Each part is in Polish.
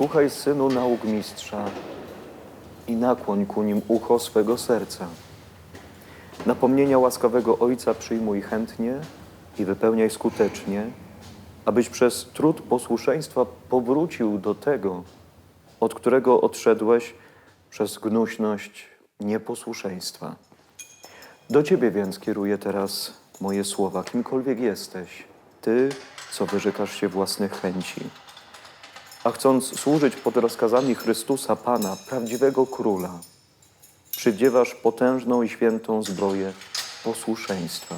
Słuchaj, synu, nauk mistrza i nakłoń ku nim ucho swego serca. Napomnienia łaskawego Ojca przyjmuj chętnie i wypełniaj skutecznie, abyś przez trud posłuszeństwa powrócił do tego, od którego odszedłeś przez gnuśność nieposłuszeństwa. Do Ciebie więc kieruję teraz moje słowa, kimkolwiek jesteś, Ty, co wyrzekasz się własnych chęci. A chcąc służyć pod rozkazami Chrystusa Pana, prawdziwego Króla, przywdziewasz potężną i świętą zbroję posłuszeństwa.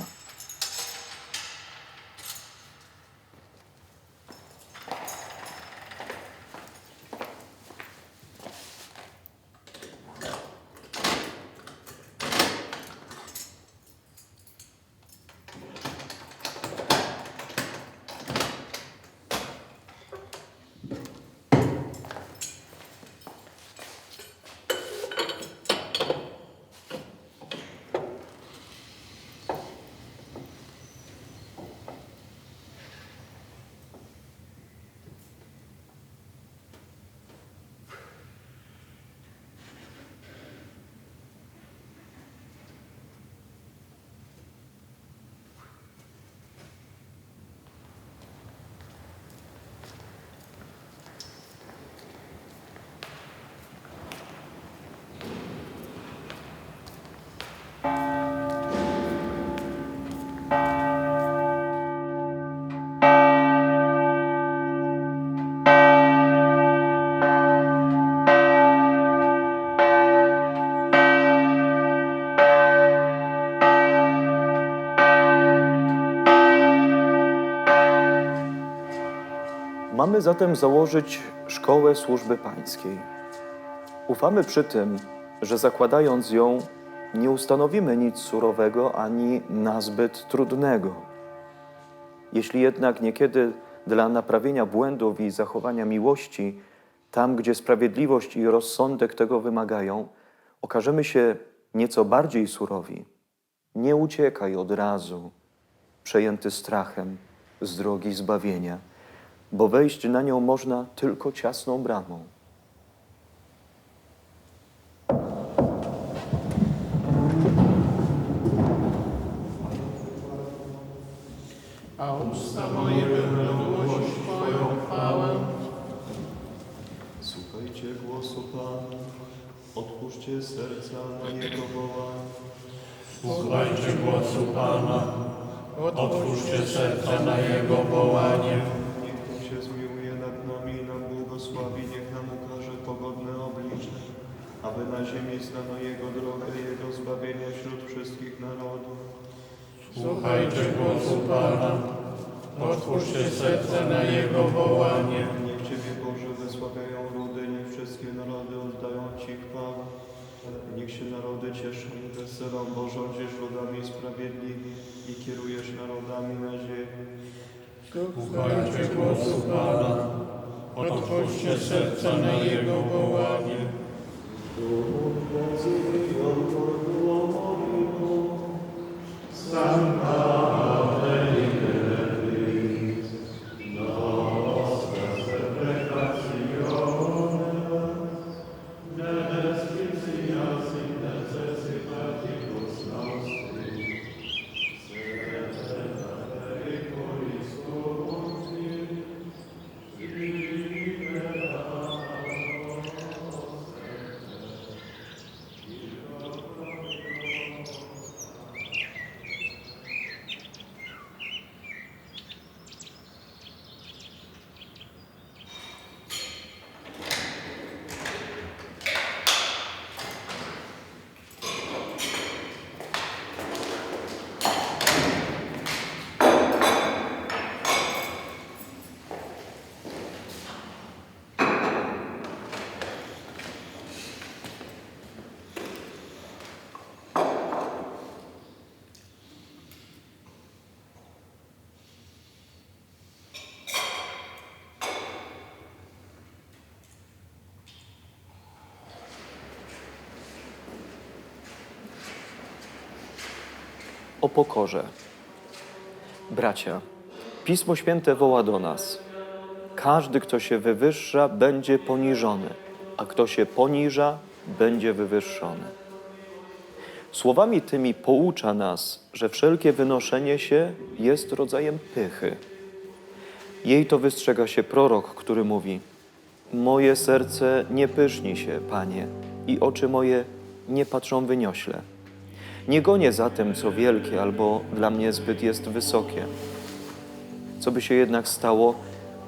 Mamy zatem założyć szkołę służby pańskiej. Ufamy przy tym, że zakładając ją, nie ustanowimy nic surowego ani nazbyt trudnego. Jeśli jednak niekiedy dla naprawienia błędów i zachowania miłości, tam gdzie sprawiedliwość i rozsądek tego wymagają, okażemy się nieco bardziej surowi, nie uciekaj od razu, przejęty strachem z drogi zbawienia, bo wejść na nią można tylko ciasną bramą. a usta moje będą głosić Twoją chwałę. Słuchajcie głosu Pana, otwórzcie serca na Jego wołanie. Słuchajcie głosu Pana, otwórzcie serca na Jego wołanie. Niech On się zmiłuje nad nami i nam błogosławi, niech nam ukaże pogodne oblicze, aby na Jego drogę, Jego zbawienie wśród wszystkich narodów. Słuchajcie głosu Pana, otwórzcie serca na Jego wołanie. Niech Ciebie Boże wysławiają ludy, niech wszystkie narody oddają Ci chwałę. Niech się narody cieszą i weselą, bo rządzisz ludami sprawiedliwi i kierujesz narodami na ziemi. Słuchajcie głosu Pana, otwórzcie serca na Jego wołanie. Domum pokorze. Bracia, Pismo Święte woła do nas. każdy, kto się wywyższa, będzie poniżony, a kto się poniża, będzie wywyższony. Słowami tymi poucza nas, że wszelkie wynoszenie się jest rodzajem pychy. Jej to wystrzega się prorok, który mówi: Moje serce nie pyszni się, panie, i oczy moje nie patrzą wyniośle. Nie gonię za tym, co wielkie albo dla mnie zbyt jest wysokie. Co by się jednak stało,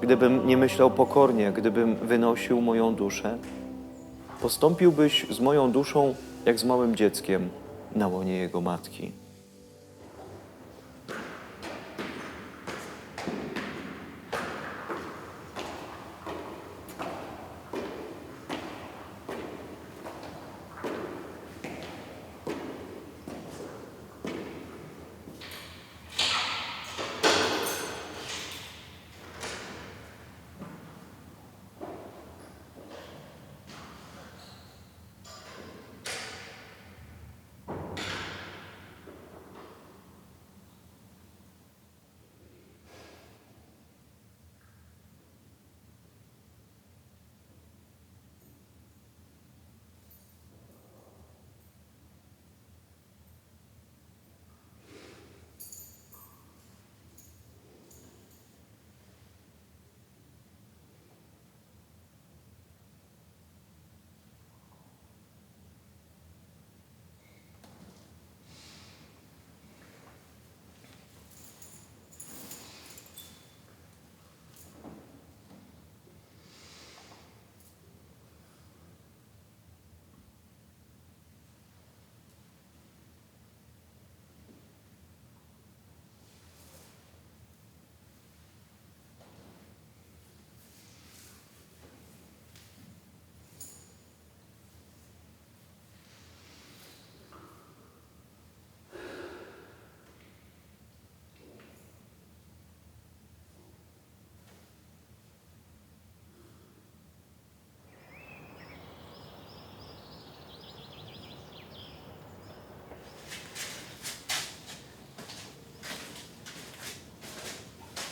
gdybym nie myślał pokornie, gdybym wynosił moją duszę? Postąpiłbyś z moją duszą jak z małym dzieckiem na łonie jego matki.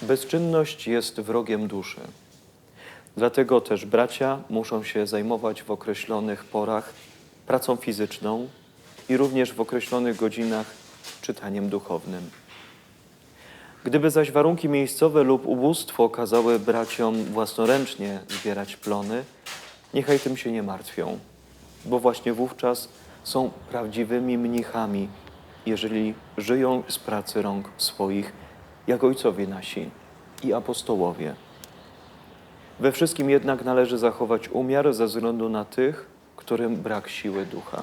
Bezczynność jest wrogiem duszy. Dlatego też bracia muszą się zajmować w określonych porach pracą fizyczną i również w określonych godzinach czytaniem duchownym. Gdyby zaś warunki miejscowe lub ubóstwo kazały braciom własnoręcznie zbierać plony, niechaj tym się nie martwią, bo właśnie wówczas są prawdziwymi mnichami, jeżeli żyją z pracy rąk swoich, jak ojcowie nasi i apostołowie. We wszystkim jednak należy zachować umiar ze względu na tych, którym brak siły ducha.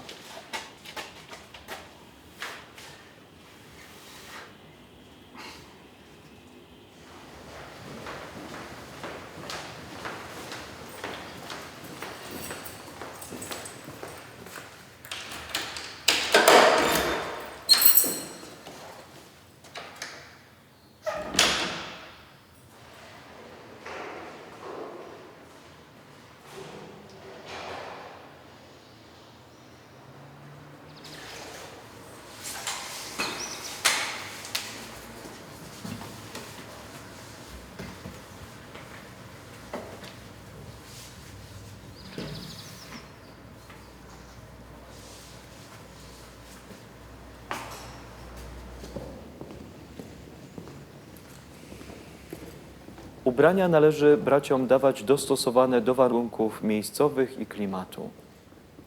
Ubrania należy braciom dawać dostosowane do warunków miejscowych i klimatu,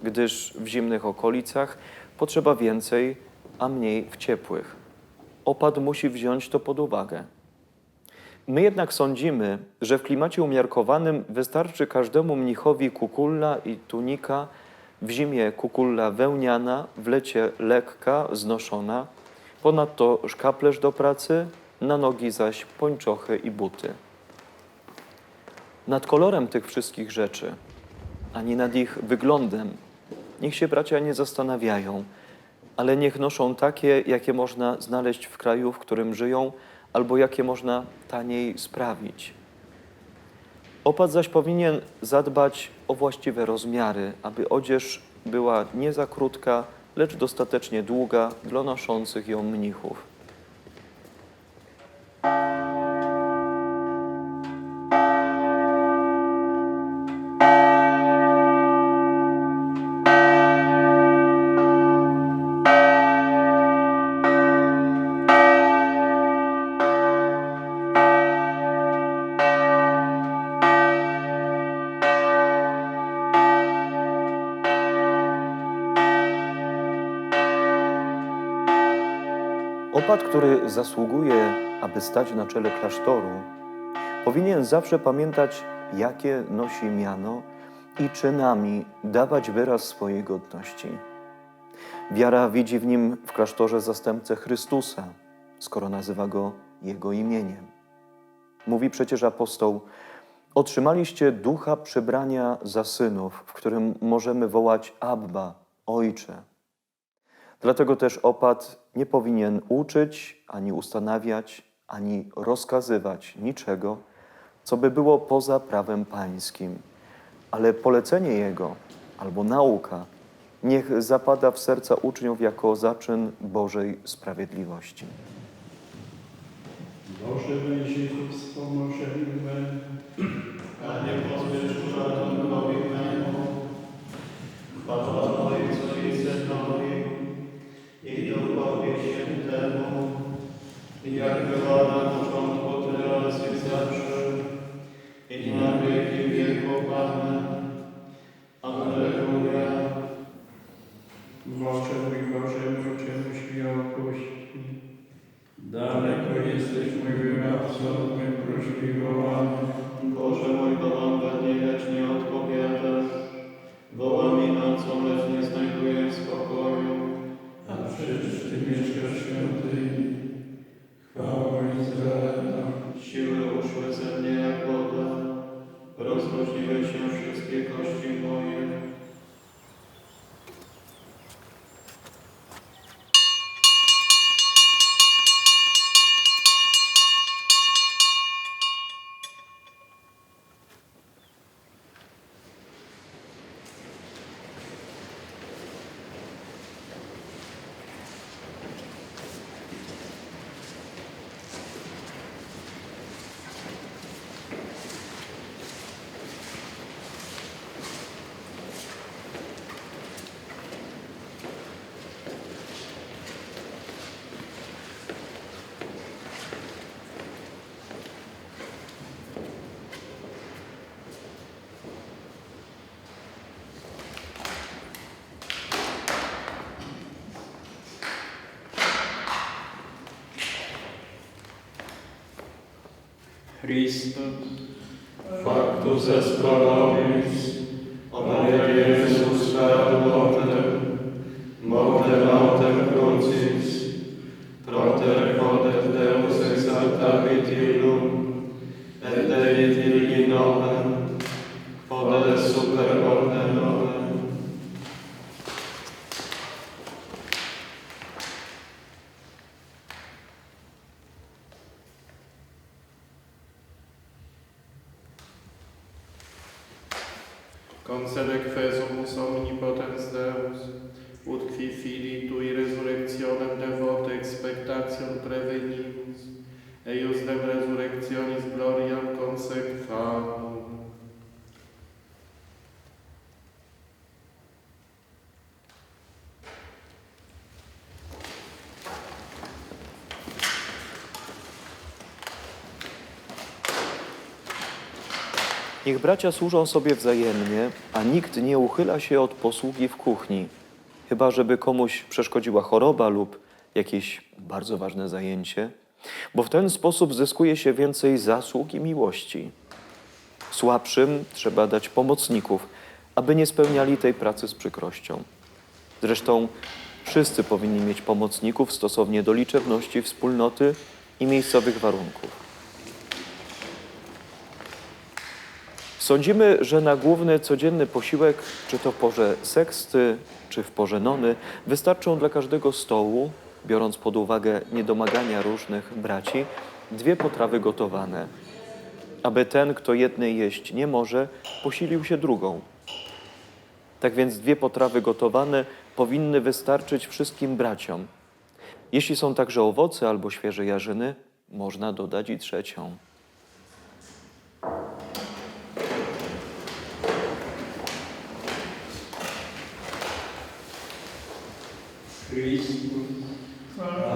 gdyż w zimnych okolicach potrzeba więcej, a mniej w ciepłych. Opad musi wziąć to pod uwagę. My jednak sądzimy, że w klimacie umiarkowanym wystarczy każdemu mnichowi kukulla i tunika, w zimie kukulla wełniana, w lecie lekka, znoszona, ponadto szkaplerz do pracy, na nogi zaś pończochy i buty. Nad kolorem tych wszystkich rzeczy, ani nad ich wyglądem, niech się bracia nie zastanawiają, ale niech noszą takie, jakie można znaleźć w kraju, w którym żyją, albo jakie można taniej sprawić. Opat zaś powinien zadbać o właściwe rozmiary, aby odzież była nie za krótka, lecz dostatecznie długa dla noszących ją mnichów. Opat, który zasługuje, aby stać na czele klasztoru, powinien zawsze pamiętać, jakie nosi miano i czynami dawać wyraz swojej godności. Wiara widzi w nim w klasztorze zastępcę Chrystusa, skoro nazywa go jego imieniem. Mówi przecież apostoł: Otrzymaliście ducha przybrania za synów, w którym możemy wołać Abba, Ojcze. Dlatego też opat nie powinien uczyć, ani ustanawiać, ani rozkazywać niczego, co by było poza prawem pańskim, ale polecenie jego albo nauka niech zapada w serca uczniów jako zaczyn Bożej sprawiedliwości. Boże, weź ku wspomożeniu Christus, factus est parabris, omnia Iesus per mortem, mortem autem crucis, prater codet Deus exaltavit illum, Niech bracia służą sobie wzajemnie, a nikt nie uchyla się od posługi w kuchni, chyba żeby komuś przeszkodziła choroba lub jakieś bardzo ważne zajęcie, bo w ten sposób zyskuje się więcej zasług i miłości. Słabszym trzeba dać pomocników, aby nie spełniali tej pracy z przykrością. Zresztą wszyscy powinni mieć pomocników stosownie do liczebności wspólnoty i miejscowych warunków. Sądzimy, że na główny codzienny posiłek, czy to w porze seksty, czy w porze nony, wystarczą dla każdego stołu, biorąc pod uwagę niedomagania różnych braci, dwie potrawy gotowane, aby ten, kto jednej jeść nie może, posilił się drugą. Tak więc dwie potrawy gotowane powinny wystarczyć wszystkim braciom. Jeśli są także owoce albo świeże jarzyny, można dodać i trzecią. from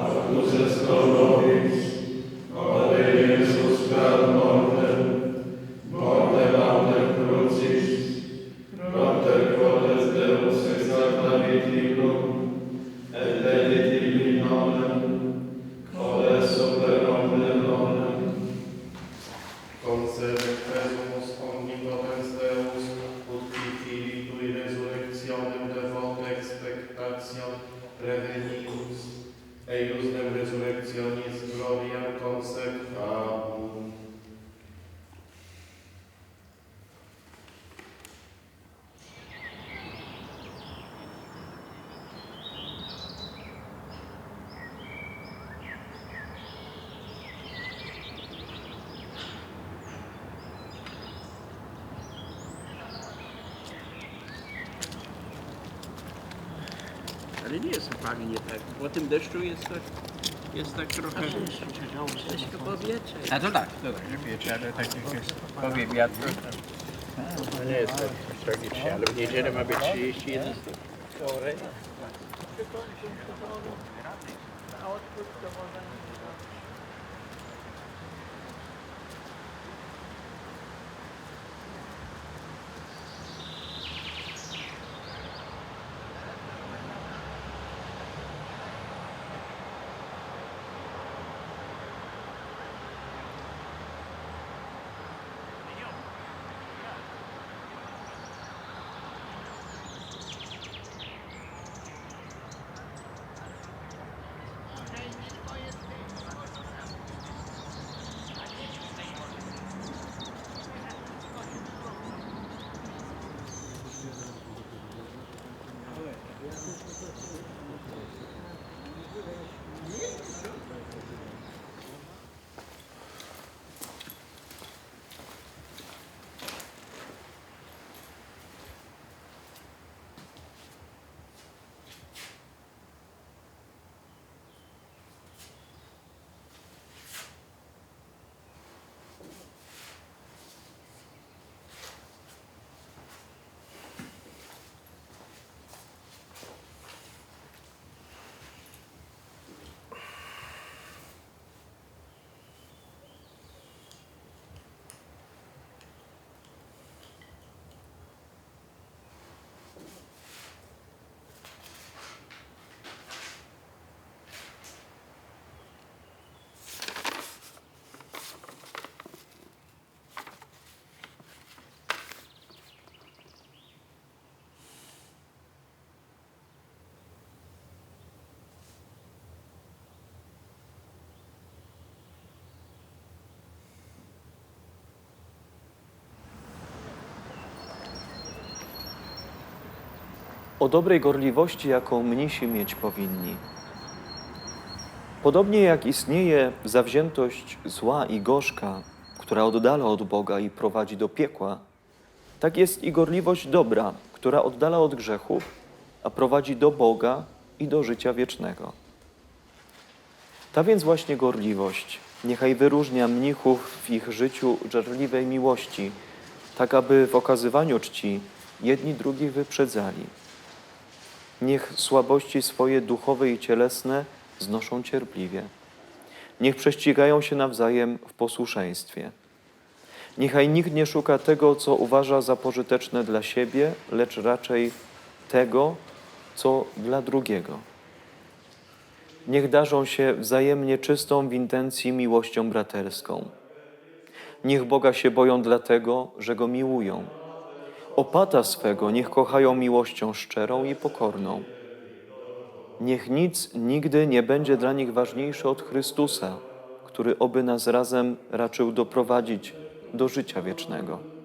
Ale nie jest fajnie tak. Po tym deszczu jest tak, jest tak trochę... Troszkę powietrze. A to tak, to tak, wiecie, ale tak jak jest powie wiatr. To nie jest tak tragicznie, ale w niedzielę ma być 31 stopni. O dobrej gorliwości, jaką mnisi mieć powinni. Podobnie jak istnieje zawziętość zła i gorzka, która oddala od Boga i prowadzi do piekła, tak jest i gorliwość dobra, która oddala od grzechów, a prowadzi do Boga i do życia wiecznego. Ta więc właśnie gorliwość niechaj wyróżnia mnichów w ich życiu żarliwej miłości, tak aby w okazywaniu czci jedni drugich wyprzedzali. Niech słabości swoje duchowe i cielesne znoszą cierpliwie. Niech prześcigają się nawzajem w posłuszeństwie. Niechaj nikt nie szuka tego, co uważa za pożyteczne dla siebie, lecz raczej tego, co dla drugiego. Niech darzą się wzajemnie czystą w intencji miłością braterską. Niech Boga się boją dlatego, że Go miłują. Opata swego niech kochają miłością szczerą i pokorną. Niech nic nigdy nie będzie dla nich ważniejsze od Chrystusa, który oby nas razem raczył doprowadzić do życia wiecznego.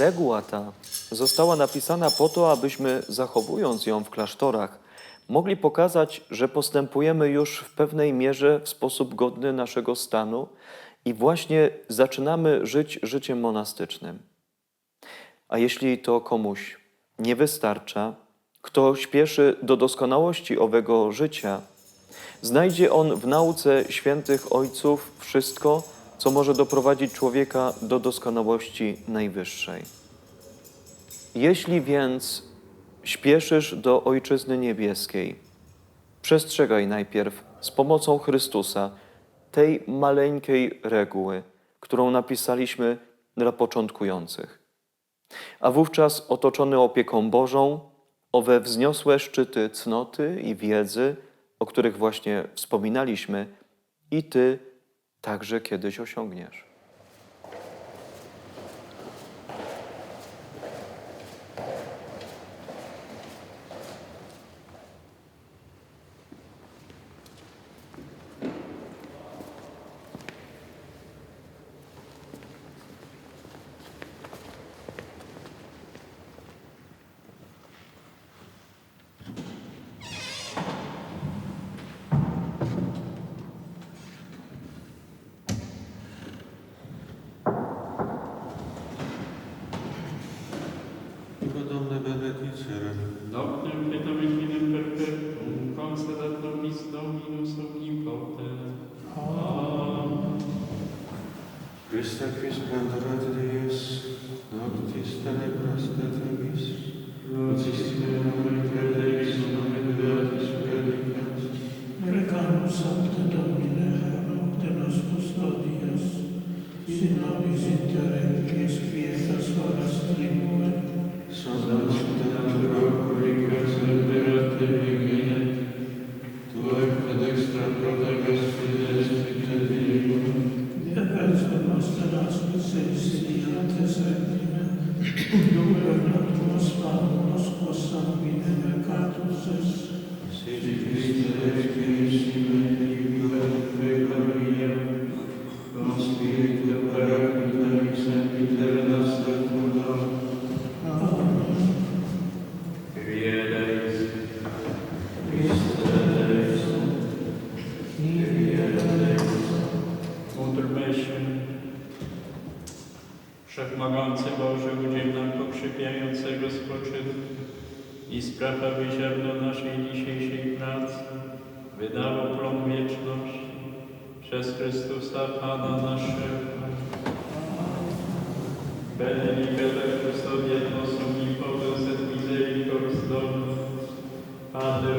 Reguła ta została napisana po to, abyśmy, zachowując ją w klasztorach, mogli pokazać, że postępujemy już w pewnej mierze w sposób godny naszego stanu i właśnie zaczynamy żyć życiem monastycznym. A jeśli to komuś nie wystarcza, kto śpieszy do doskonałości owego życia, znajdzie on w nauce świętych ojców wszystko, co może doprowadzić człowieka do doskonałości najwyższej. Jeśli więc śpieszysz do Ojczyzny Niebieskiej, przestrzegaj najpierw z pomocą Chrystusa tej maleńkiej reguły, którą napisaliśmy dla początkujących. A wówczas otoczony opieką Bożą, owe wzniosłe szczyty cnoty i wiedzy, o których właśnie wspominaliśmy, i Ty także kiedyś osiągniesz. Benedicere custodia possum in pobus et misericors Dominus, Pater